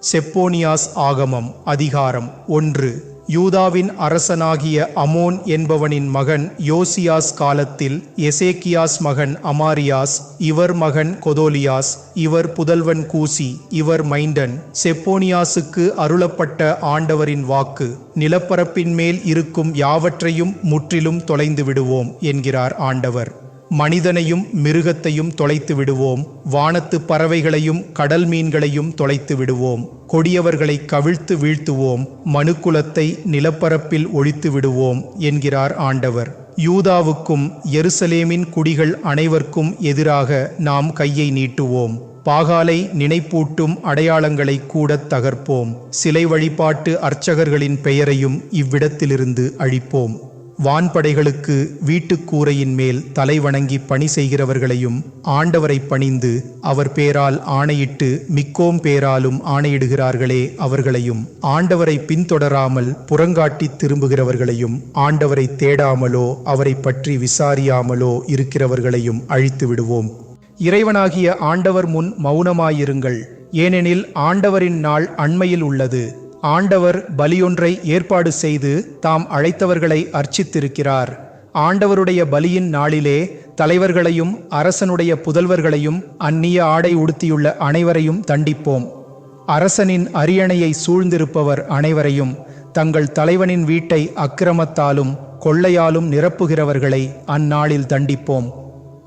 செப்போனியாஸ் ஆகமம் அதிகாரம் ஒன்று. யூதாவின் அரசனாகிய அமோன் என்பவனின் மகன் யோசியாஸ் காலத்தில் எசேக்கியாஸ் மகன் அமாரியாஸ் இவர் மகன் கொதோலியாஸ் இவர் புதல்வன் கூசி இவர் மைண்டன். செப்போனியாசுக்கு அருளப்பட்ட ஆண்டவரின் வாக்கு நிலப்பரப்பின் மேல் இருக்கும் யாவற்றையும் முற்றிலும் தொலைந்து விடுவோம் என்கிறார் ஆண்டவர். மனிதனையும் மிருகத்தையும் தொலைத்து விடுவோம். வானத்து பறவைகளையும் கடல் மீன்களையும் தொலைத்து விடுவோம். கொடியவர்களை கவிழ்த்து வீழ்த்துவோம். மனுக்குலத்தை நிலப்பரப்பில் ஒழித்து விடுவோம் என்கிறார் ஆண்டவர். யூதாவுக்கும் எருசலேமின் குடிகள் அனைவருக்கும் எதிராக நாம் கையை நீட்டுவோம். பாகாலை நினைப்பூட்டும் அடையாளங்களை கூட தகர்ப்போம். சிலை வழிபாட்டு அர்ச்சகர்களின் பெயரையும் இவ்விடத்திலிருந்து அழிப்போம். வான்படைகளுக்கு வீட்டுக்கூரையின் மேல் தலைவணங்கி பணி செய்கிறவர்களையும் ஆண்டவரை பணிந்து அவர் பேரால் ஆணையிட்டு மிக்கோம் பேராலும் ஆணையிடுகிறார்களே அவர்களையும் ஆண்டவரை பின்தொடராமல் புறங்காட்டித் திரும்புகிறவர்களையும் ஆண்டவரை தேடாமலோ அவரை பற்றி விசாரியாமலோ இருக்கிறவர்களையும் அழித்து விடுவோம். இறைவனாகிய ஆண்டவர் முன் மௌனமாயிருங்கள். ஏனெனில் ஆண்டவரின் நாள் அண்மையில் உள்ளது. ஆண்டவர் பலியொன்றை ஏற்பாடு செய்து தாம் அழைத்தவர்களை அர்ச்சித்திருக்கிறார். ஆண்டவருடைய பலியின் நாளிலே தலைவர்களையும் அரசனுடைய புதல்வர்களையும் அந்நிய ஆடை உடுத்தியுள்ள அனைவரையும் தண்டிப்போம். அரசனின் அரியணையை சூழ்ந்திருப்பவர் அனைவரையும் தங்கள் தலைவனின் வீட்டை அக்கிரமத்தாலும் கொள்ளையாலும் நிரப்புகிறவர்களை அந்நாளில் தண்டிப்போம்.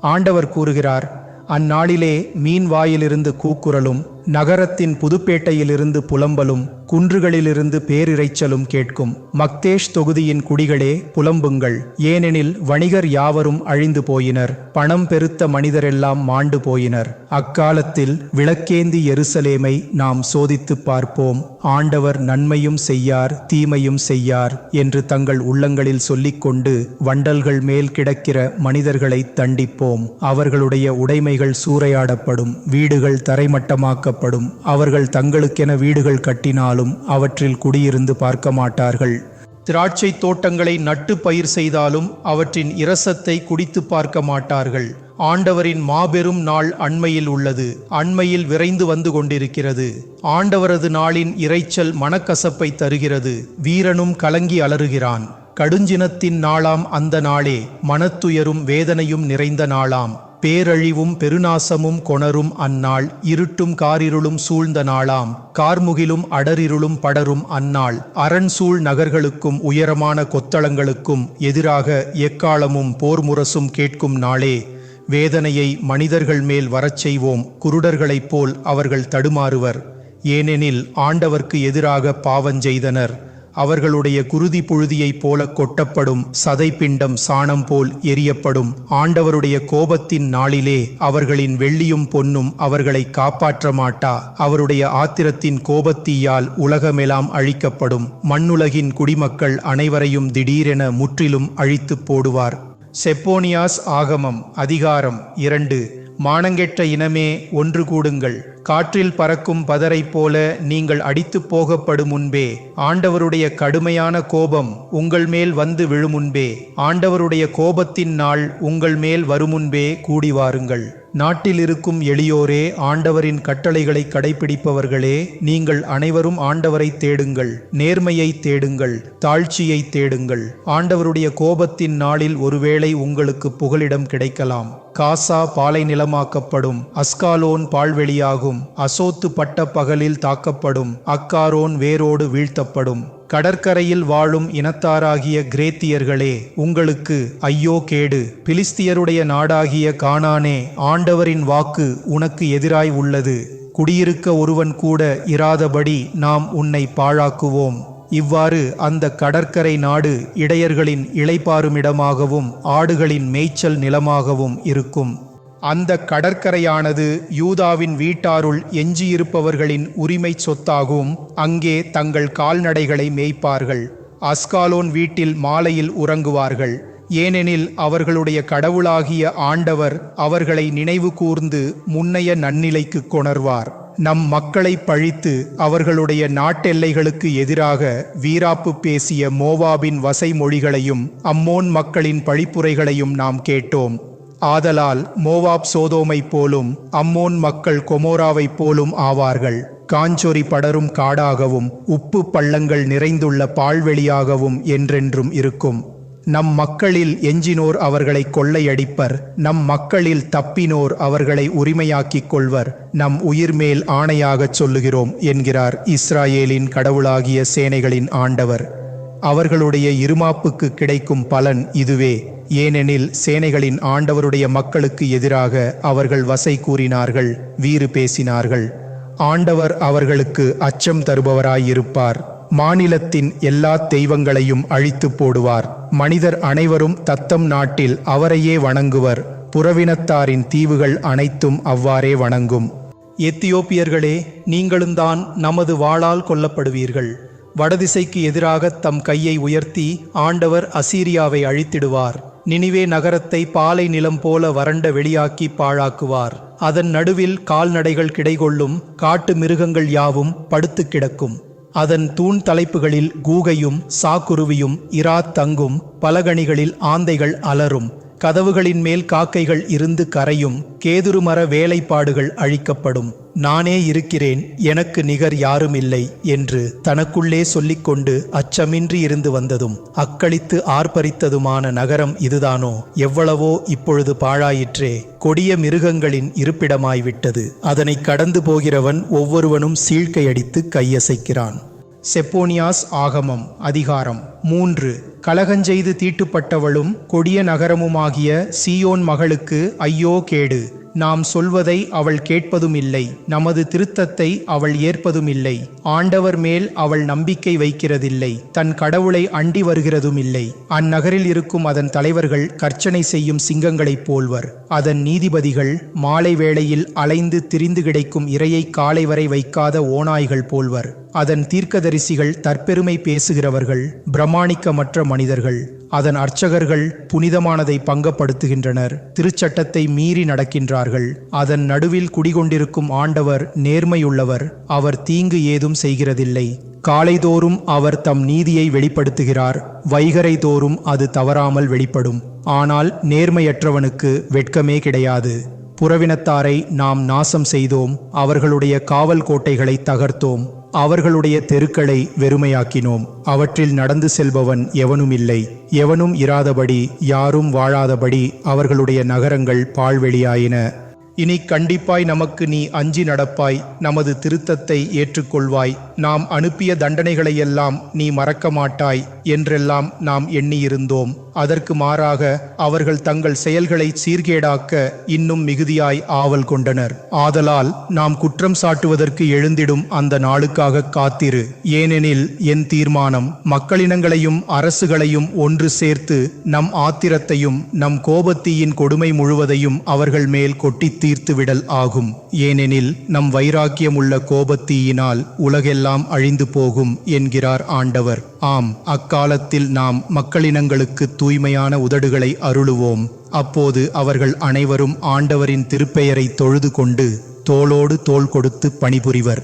ஆண்டவர் கூறுகிறார் அந்நாளிலே மீன் வாயிலிருந்து கூக்குரலும் நகரத்தின் புதுப்பேட்டையிலிருந்து புலம்பலும் குன்றுகளிலிருந்து பேரிரைச்சலும் கேட்கும். மக்தேஷ் தொகுதியின் குடிகளே புலம்புங்கள். ஏனெனில் வணிகர் யாவரும் அழிந்து போயினர். பணம் பெருத்த மனிதரெல்லாம் மாண்டு போயினர். அக்காலத்தில் விளக்கேந்தி எருசலேமை நாம் சோதித்து பார்ப்போம். ஆண்டவர் நன்மையும் செய்யார் தீமையும் செய்யார் என்று தங்கள் உள்ளங்களில் சொல்லிக்கொண்டு வண்டல்கள் மேல் கிடக்கிற மனிதர்களை தண்டிப்போம். அவர்களுடைய உடைமைகள் சூறையாடப்படும் வீடுகள் தரைமட்டமாக்கப்படும். அவர்கள் தங்களுக்கென வீடுகள் கட்டினாலும் அவற்றில் குடியிருந்து பார்க்க மாட்டார்கள். திராட்சை தோட்டங்களை நட்டு பயிர் செய்தாலும் அவற்றின் இரசத்தை குடித்து பார்க்க மாட்டார்கள். ஆண்டவரின் மாபெரும் நாள் அண்மையில் உள்ளது. அண்மையில் விரைந்து வந்து கொண்டிருக்கிறது. ஆண்டவரது நாளின் இரைச்சல் மனக்கசப்பை தருகிறது. வீரனும் கலங்கி அலறுகிறான். கடுஞ்சினத்தின் நாளாம் அந்த நாளே. மனத்துயரும் வேதனையும் நிறைந்த நாளாம். பேரழிவும் பெருநாசமும் கொணரும் அந்நாள் இருட்டும் காரிருளும் சூழ்ந்த நாளாம் கார்முகிலும் அடரிருளும் படரும் அந்நாள். அரண் சூழ் நகர்களுக்கும் உயரமான கொத்தளங்களுக்கும் எதிராக எக்காலமும் போர் முரசும் கேட்கும் நாளே. வேதனையை மனிதர்கள் மேல் வரச் செய்வோம் குருடர்களைப் போல் அவர்கள் தடுமாறுவர். ஏனெனில் ஆண்டவர்க்கு எதிராக பாவஞ்செய்தனர் அவர்களுடைய குருதி புழுதியைப் போல கொட்டப்படும் சதைப்பிண்டம் சாணம் போல் எரியப்படும். ஆண்டவருடைய கோபத்தின் நாளிலே அவர்களின் வெள்ளியும் பொன்னும் அவர்களை காப்பாற்ற மாட்டா அவருடைய ஆத்திரத்தின் கோபத்தீயால் உலகமெல்லாம் அழிக்கப்படும். மண்ணுலகின் குடிமக்கள் அனைவரையும் திடீரென முற்றிலும் அழித்துப் போடுவார். செப்போனியாஸ் ஆகமம் அதிகாரம் இரண்டு. மானங்கெட்ட இனமே ஒன்று கூடுங்கள். காற்றில் பறக்கும் பதரைப் போல நீங்கள் அடித்துப் போகப்படும் முன்பே ஆண்டவருடைய கடுமையான கோபம் உங்கள் மேல் வந்து விழுமுன்பே ஆண்டவருடைய கோபத்தின் நாள் உங்கள் மேல் வருமுன்பே கூடி வாருங்கள். நாட்டில் இருக்கும் எளியோரே ஆண்டவரின் கட்டளைகளை கடைபிடிப்பவர்களே நீங்கள் அனைவரும் ஆண்டவரை தேடுங்கள் நேர்மையை தேடுங்கள் தாழ்ச்சியை தேடுங்கள். ஆண்டவருடைய கோபத்தின் நாளில் ஒருவேளை உங்களுக்கு புகலிடம் கிடைக்கலாம். காசா பாலை நிலமாக்கப்படும் அஸ்காலோன் பால்வெளியாகும் அசோத்து பட்ட பகலில் தாக்கப்படும் அக்காரோன் வேரோடு வீழ்த்தப்படும். கடற்கரையில் வாழும் இனத்தாராகிய கிரேத்தியர்களே உங்களுக்கு ஐயோ கேடு. பிலிஸ்தியருடைய நாடாகிய கானானே ஆண்டவரின் வாக்கு உனக்கு எதிராய் உள்ளது. குடியிருக்க ஒருவன் கூட இராதபடி நாம் உன்னை பாழாக்குவோம். இவ்வாறு அந்த கடற்கரை நாடு இடையர்களின் இளைப்பாறுமிடமாகவும் ஆடுகளின் மேய்ச்சல் நிலமாகவும் இருக்கும். அந்த கடற்கரையானது யூதாவின் வீட்டாருள் எஞ்சியிருப்பவர்களின் உரிமை சொத்தாகும். அங்கே தங்கள் கால்நடைகளை மேய்ப்பார்கள். அஸ்காலோன் வீட்டில் மாலையில் உறங்குவார்கள். ஏனெனில் அவர்களுடைய கடவுளாகிய ஆண்டவர் அவர்களை நினைவு கூர்ந்து முன்னைய நன்னிலைக்கு கொணர்வார். நம் மக்களை பழித்து அவர்களுடைய நாட்டெல்லைகளுக்கு எதிராக வீராப்பு பேசிய மோவாபின் வசை மொழிகளையும் அம்மோன் மக்களின் பழிப்புரைகளையும் நாம் கேட்டோம். ஆதலால் மோவாப் சோதோமைப் போலும் அம்மோன் மக்கள் கொமோராவைப் போலும் ஆவார்கள். காஞ்சொரி படரும் காடாகவும் உப்பு பள்ளங்கள் நிறைந்துள்ள பால்வெளியாகவும் என்றென்றும் இருக்கும். நம் மக்களில் எஞ்சினோர் அவர்களை கொள்ளையடிப்பர் நம் மக்களில் தப்பினோர் அவர்களை உரிமையாக்கிக் கொள்வர் நம் உயிர் மேல் ஆணையாகச் சொல்லுகிறோம் என்கிறார் இஸ்ராயேலின் கடவுளாகிய சேனைகளின் ஆண்டவர். அவர்களுடைய இருமாப்புக்கு கிடைக்கும் பலன் இதுவே. ஏனெனில் சேனைகளின் ஆண்டவருடைய மக்களுக்கு எதிராக அவர்கள் வசை கூறினார்கள் வீறு பேசினார்கள். ஆண்டவர் அவர்களுக்கு அச்சம் தருபவராயிருப்பார். மாநிலத்தின் எல்லா தெய்வங்களையும் அழித்து போடுவார். மனிதர் அனைவரும் தத்தம் நாட்டில் அவரையே வணங்குவர். புறவினத்தாரின் தீவுகள் அனைத்தும் அவ்வாறே வணங்கும். எத்தியோப்பியர்களே நீங்களும்தான் நமது வாளால் கொல்லப்படுவீர்கள். வடதிசைக்கு எதிராக தம் கையை உயர்த்தி ஆண்டவர் அசீரியாவை அழித்திடுவார். நினிவே நகரத்தை பாலை நிலம் போல வறண்ட வெளியாக்கி பாழாக்குவார். அதன் நடுவில் கால்நடைகள் கிடைகொள்ளும் காட்டு மிருகங்கள் யாவும் படுத்து கிடக்கும். அதன் தூண் தலைப்புகளில் கூகையும் சாக்குருவியும் இரா தங்கும் பலகணிகளில் ஆந்தைகள் அலரும். கதவுகளின் மேல் காக்கைகள் இருந்து கரையும் கேதுரு மர வேலைப்பாடுகள் அழிக்கப்படும். நானே இருக்கிறேன் எனக்கு நிகர் யாரும் இல்லை என்று தனக்குள்ளே சொல்லிக்கொண்டு அச்சமின்றி இருந்து வந்ததும் அக்களித்து ஆர்ப்பரித்ததுமான நகரம் இதுதானோ? எவ்வளவோ இப்பொழுது பாழாயிற்றே கொடிய மிருகங்களின் இருப்பிடமாய்விட்டது. அதனை கடந்து போகிறவன் ஒவ்வொருவனும் சீழ்க்கையடித்து கையசைக்கிறான். செப்போனியாஸ் ஆகமம் அதிகாரம் மூன்று. கலகஞ்செய்து தீட்டுப்பட்டவளும் கொடிய நகரமுமாகிய சீயோன் மகளுக்கு ஐயோ கேடு. நாம் சொல்வதை அவள் கேட்பதும் இல்லை நமது திருத்தத்தை அவள் ஏற்பதும் இல்லை ஆண்டவர் மேல் அவள் நம்பிக்கை வைக்கிறதில்லை. தன் கடவுளை அண்டி வருகிறதும் இல்லை அந்நகரில் இருக்கும் அதன் தலைவர்கள் கர்ச்சனை செய்யும் சிங்கங்களைப் போல்வர். அதன் நீதிபதிகள் மாலை வேளையில் அலைந்து திரிந்து கிடைக்கும் இரையை காலை வரை வைக்காத ஓநாய்கள் போல்வர். அதன் தீர்க்கதரிசிகள் தற்பெருமை பேசுகிறவர்கள் பிரமாணிக்கமற்ற மனிதர்கள். அதன் அர்ச்சகர்கள் புனிதமானதை பங்கப்படுத்துகின்றனர். திருச்சட்டத்தை மீறி நடக்கின்றார்கள். அதன் நடுவில் குடிகொண்டிருக்கும் ஆண்டவர் நேர்மையுள்ளவர். அவர் தீங்கு ஏதும் செய்கிறதில்லை. காலைதோறும் அவர் தம் நீதியை வெளிப்படுத்துகிறார். வைகரை தோறும் அது தவறாமல் வெளிப்படும். ஆனால் நேர்மையற்றவனுக்கு வெட்கமே கிடையாது. புறவினத்தாரை நாம் நாசம் செய்தோம். அவர்களுடைய காவல் கோட்டைகளை தகர்த்தோம். அவர்களுடைய தெருக்களை வெறுமையாக்கினோம். அவற்றில் நடந்து செல்பவன் எவனும் இல்லை எவனும் இராதபடி யாரும் வாழாதபடி அவர்களுடைய நகரங்கள் பாழ்வெளியாயின. இனி கண்டிப்பாய் நமக்கு நீ அஞ்சி நடப்பாய். நமது திருத்தத்தை ஏற்றுக்கொள்வாய். நாம் அனுப்பிய தண்டனைகளையெல்லாம் நீ மறக்க மாட்டாய் என்றெல்லாம் நாம் எண்ணியிருந்தோம். அதற்கு மாறாக அவர்கள் தங்கள் செயல்களை சீர்கேடாக்க இன்னும் மிகுதியாய் ஆவல் கொண்டனர். ஆதலால் நாம் குற்றம் சாட்டுவதற்கு எழுந்திடும் அந்த நாளுக்காக காத்திரு. ஏனெனில் என் தீர்மானம் மக்களினங்களையும் அரசுகளையும் ஒன்று சேர்த்து நம் ஆத்திரத்தையும் நம் கோபத்தீயின் கொடுமை முழுவதையும் அவர்கள் மேல் கொட்டி தீர்த்துவிடல் ஆகும். ஏனெனில் நம் வைராக்கியமுள்ள கோபத்தீயினால் உலகெல்லாம் அழிந்து போகும் என்கிறார் ஆண்டவர். ஆம் அக்காலத்தில் நாம் மக்களினங்களுக்கு தூய்மையான உதடுகளை அருளுவோம். அப்போது அவர்கள் அனைவரும் ஆண்டவரின் திருப்பெயரை தொழுது கொண்டு தோளோடு தோள் கொடுத்து பணிபுரிவர்.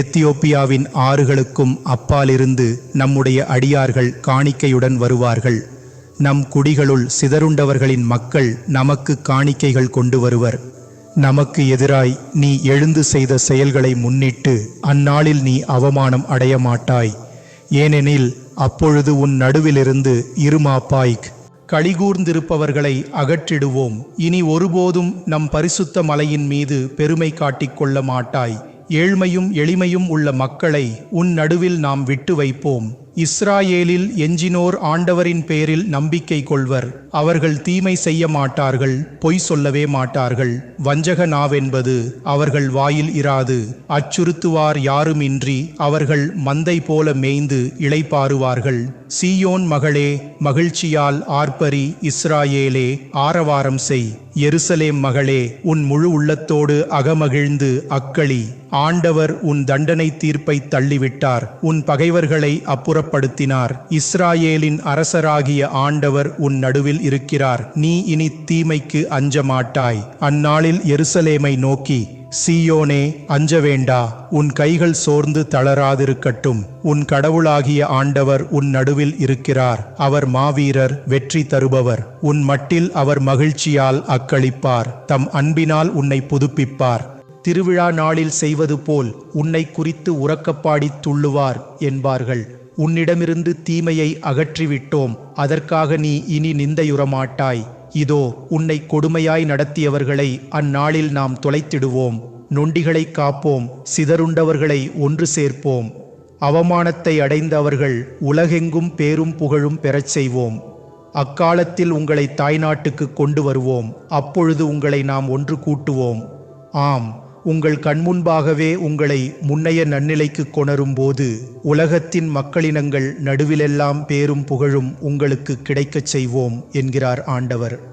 எத்தியோப்பியாவின் ஆறுகளுக்கும் அப்பாலிருந்து நம்முடைய அடியார்கள் காணிக்கையுடன் வருவார்கள். நம் குடிகளுள் சிதறுண்டவர்களின் மக்கள் நமக்கு காணிக்கைகள் கொண்டு வருவர். நமக்கு எதிராய் நீ எழுந்து செய்த செயல்களை முன்னிட்டு அந்நாளில் நீ அவமானம் அடைய மாட்டாய் ஏனெனில் அப்பொழுது உன் நடுவிலிருந்து இருமாப்பாய்க் கழிகூர்ந்திருப்பவர்களை அகற்றிடுவோம். இனி ஒருபோதும் நம் பரிசுத்த மலையின் மீது பெருமை காட்டிக் கொள்ள மாட்டாய். ஏழ்மையும் எளிமையும் உள்ள மக்களை உன் நடுவில் நாம் விட்டு வைப்போம். இஸ்ராயேலில் எஞ்சினோர் ஆண்டவரின் பேரில் நம்பிக்கை கொள்வர். அவர்கள் தீமை செய்ய மாட்டார்கள் பொய் சொல்லவே மாட்டார்கள். வஞ்சக நாவென்பது அவர்கள் வாயில் இராது. அச்சுறுத்துவார் யாருமின்றி அவர்கள் மந்தை போல மேய்ந்து இளைப்பாறுவார்கள். சீயோன் மகளே மகிழ்ச்சியால் ஆர்ப்பரி இஸ்ராயேலே ஆரவாரம் செய். எருசலேம் மகளே உன் முழு உள்ளத்தோடு அகமகிழ்ந்து அக்களி. ஆண்டவர் உன் தண்டனை தீர்ப்பை தள்ளிவிட்டார். உன் பகைவர்களை அப்புறப்படுத்தினார். இஸ்ராயேலின் அரசராகிய ஆண்டவர் உன் நடுவில் இருக்கிறார். நீ இனி தீமைக்கு அஞ்ச மாட்டாய் அந்நாளில் எருசலேமை நோக்கி சீயோனே அஞ்ச வேண்டா உன் கைகள் சோர்ந்து தளராதிருக்கட்டும். உன் கடவுளாகிய ஆண்டவர் உன் நடுவில் இருக்கிறார். அவர் மாவீரர் வெற்றி தருபவர். உன் மட்டில் அவர் மகிழ்ச்சியால் அக்களிப்பார். தம் அன்பினால் உன்னை புதுப்பிப்பார். திருவிழா நாளில் செய்வது போல் உன்னை குறித்து உறக்கப்பாடித் துள்ளுவார் என்பார்கள். உன்னிடமிருந்து தீமையை அகற்றிவிட்டோம். அதற்காக நீ இனி நிந்தையுறமாட்டாய். இதோ உன்னை கொடுமையாய் நடத்தியவர்களை அந்நாளில் நாம் தொலைத்திடுவோம். நொண்டிகளை காப்போம் சிதறுண்டவர்களை ஒன்று சேர்ப்போம். அவமானத்தை அடைந்தவர்கள் உலகெங்கும் பேரும் புகழும் பெறச் செய்வோம். அக்காலத்தில் உங்களை தாய்நாட்டுக்கு கொண்டு வருவோம். அப்பொழுது உங்களை நாம் ஒன்று கூட்டுவோம். ஆம். உங்கள் கண்முன்பாகவே உங்களை முன்னைய நன்னிலைக்கு கொணரும் போது உலகத்தின் மக்களினங்கள் நடுவிலெல்லாம் பேரும் புகழும் உங்களுக்கு கிடைக்கச் செய்வோம் என்கிறார் ஆண்டவர்.